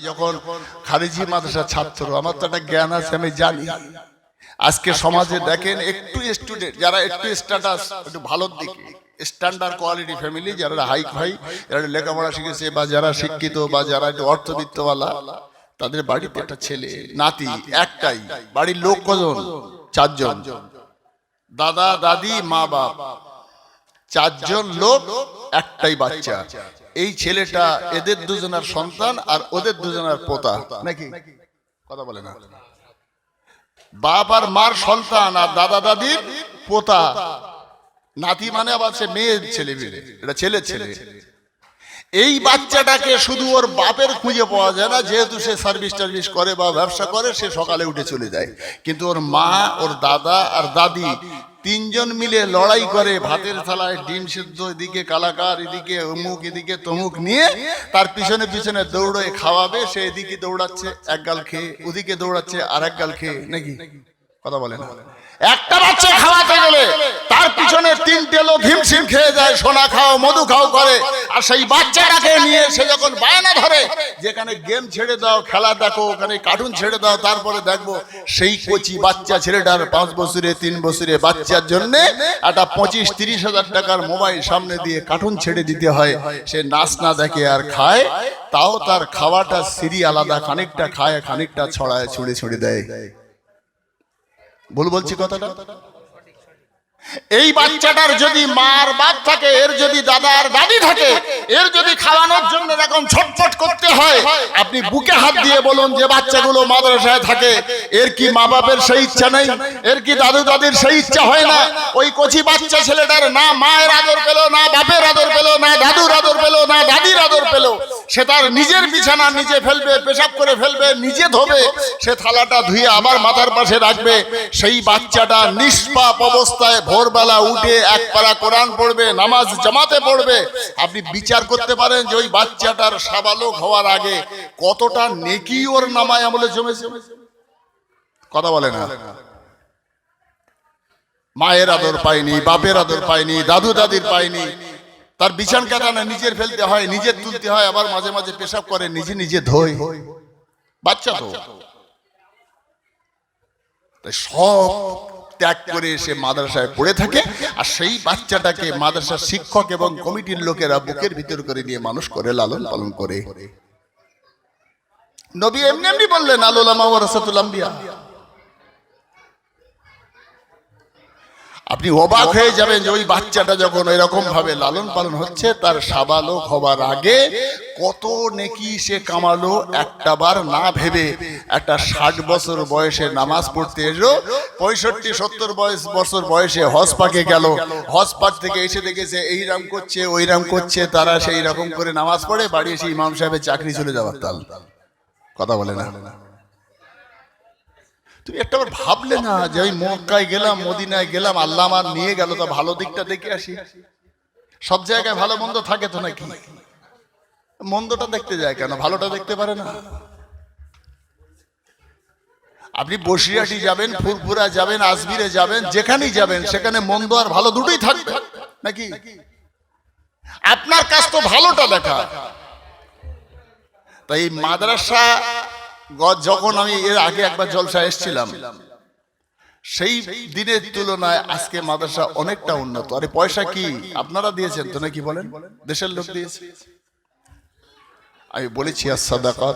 যখন খারিজি মাদ্রাসার ছাত্র আমার তো একটা জ্ঞান আছে আমি জানি। আজকে সমাজে দেখেন একটু স্টুডেন্ট যারা একটু স্ট্যাটাস একটু ভালোর দিকে স্ট্যান্ডার্ড কোয়ালিটি ফ্যামিলি যারা হাইক ভাই যারা লেখাপড়া শিখেছে বা যারা শিক্ষিত বা যারা একটু অর্থবিত্তওয়ালা তাদের বাড়িতে একটা ছেলে নাতি একটাই বাড়ির লোক কজন? চারজন। দাদা দাদি মা বাপ। চারজন লোক একটাই বাচ্চা। এই ছেলেটা এদের দুজনের সন্তান আর ওদের দুজনের পোতা। নাকি? কথা বলে না। বাপ আর মার সন্তান আর দাদা দাদির পোতা। নাতি মানে আবার সে মেয়ের ছেলে মেয়ে এটা ছেলে ছেলে। এই বাচ্চাটাকে শুধু ওর বাপের খুঁজে পাওয়া যায় না যেহেতু সে সার্ভিস টার্ভিস করে বা ব্যবসা করে সে সকালে উঠে চলে যায়। কিন্তু ওর মা ওর দাদা আর দাদি তিনজন মিলে লড়াই করে ভাতের থালায় ডিম সিদ্ধ, এদিকে কালাকার, এদিকে অমুক, এদিকে তমুক নিয়ে তার পিছনে পিছনে দৌড়ে খাওয়াবে, সে এদিকে দৌড়াচ্ছে, এক গাল খেয়ে, ওদিকে দৌড়াচ্ছে আর এক গাল খেয়ে, নাকি? কথা বলে না একটা বাচ্চা খাওয়াতে গেলে তার পিছনে তিনটে লোক হিমশিম খেয়ে সোনা খাও, মধু খাও করে। আর সেই বাচ্চাটাকে নিয়ে সে যখন বায়না ধরে, যেখানে গেম ছেড়ে দাও, খেলা দেখো, ওখানে কার্টুন ছেড়ে দাও, তারপরে দেখব সেই কচি বাচ্চা ছেলেটার পাঁচ বছরে, তিন বছরে বাচ্চার জন্য একটা পঁচিশ তিরিশ হাজার টাকার মোবাইল সামনে দিয়ে কার্টুন ছেড়ে দিতে হয়। সে নাচ না দেখে আর খায়, তাও তার খাওয়াটা সিরি আলাদা, খানিকটা খায়, খানিকটা ছড়ায়, ছুড়ে ছুড়ে দেয়। ভুল বলছি কথাটা? এই বাচ্চাটার যদি মার বাপ থাকে এর যদি দাদা আর দাদি থাকে এর যদি খাওয়ানোর জন্য এরকম ছটফট করতে হয় আপনি বুকে হাত দিয়ে বলুন যে বাচ্চাগুলো মাদ্রাসায় থাকে এর কি মা বাপের সেই ইচ্ছা নেই? এর কি দাদু দাদির সেই ইচ্ছা হয় না? ওই কচি বাচ্চা ছেলেটার না মায়ের আদর পেল না বাপের আদর পেল না দাদুর আদর পেল না দাদির আদর পেল। সে তার নিজের বিছানা নিজে ফেলবে পেশাব করে ফেলবে নিজে ধোবে সে থালাটা ধুয়ে আবার মাথার পাশে রাখবে। সেই বাচ্চাটা নিষ্পাপ অবস্থায় ভোরবেলা উঠে এক পারা কোরআন পড়বে, নামাজ জামাতে পড়বে। আপনি বিচার করতে পারেন যে ওই বাচ্চাটার সাবালক হওয়ার আগে কতটা নেকি ওর নামায় আমলে জমেছে। কথা বলে না। মায়ের আদর পায়নি বাপের আদর পায়নি দাদু দাদির পায়নি তার বিছান কাটানা নিজের ফেলতে হয়, নিজের তুলতে হয়, আবার মাঝে মাঝে পেশাব করে, নিজে নিজে ধোয়। বাচ্চা তো। সব ত্যাগ করে এসে মাদ্রাসায় পড়ে থাকে আর সেই বাচ্চাটাকে মাদ্রাসার শিক্ষক এবং কমিটির লোকেরা বুকের ভিতর করে নিয়ে মানুষ করে লালন পালন করে। নবী এমনি এমনি বললেন আলোলামা ও আম্বিয়া। আপনি অবাক হয়ে যাবেন যে ওই বাচ্চাটা যখন এরকম ভাবে লালন পালন হচ্ছে তার সাবালক হবার আগে কত নেকি সে কামালো একটা বার না ভেবে একটা ষাট বছর বয়সে নামাজ পড়তে এসো পঁয়ষট্টি সত্তর বয়স বছর বয়সে হজ পাকে গেল হজ পাক থেকে এসে দেখেছে এইরাম করছে ওইরাম করছে তারা সেই রকম করে নামাজ পড়ে বাড়ি এসে ইমাম সাহেবের চাকরি চলে যাওয়ার তাল। কথা বলে না। তুমি একটা ভাবলে না যে ওই মক্কায় গেলাম, মদিনায় গেলাম, আল্লাহ আমার নিয়ে গেল, তো ভালো দিকটা দেখে আসি। সব জায়গায় ভালো মন্দ থাকে তো নাকি? মন্দটা দেখতে যায় কেন? ভালোটা দেখতে পারে না। আপনি বসিরহাটি যাবেন, ফুরফুরা যাবেন, আজমিরে যাবেন, যেখানেই যাবেন, সেখানে মন্দ আর ভালো দুটোই থাকবে। নাকি? আপনার কাজ তো ভালোটা দেখা। তাই মাদ্রাসা যখন আমি এর আগে একবার জলসা এসেছিলাম, সেই দিনের তুলনায় আজকে মাদ্রাসা অনেকটা উন্নত। আরে পয়সা কি আপনারা দিয়েছেন তো নাকি বলেন? দেশের লোক দিয়েছে। আমি বলেছি আর সাদাকা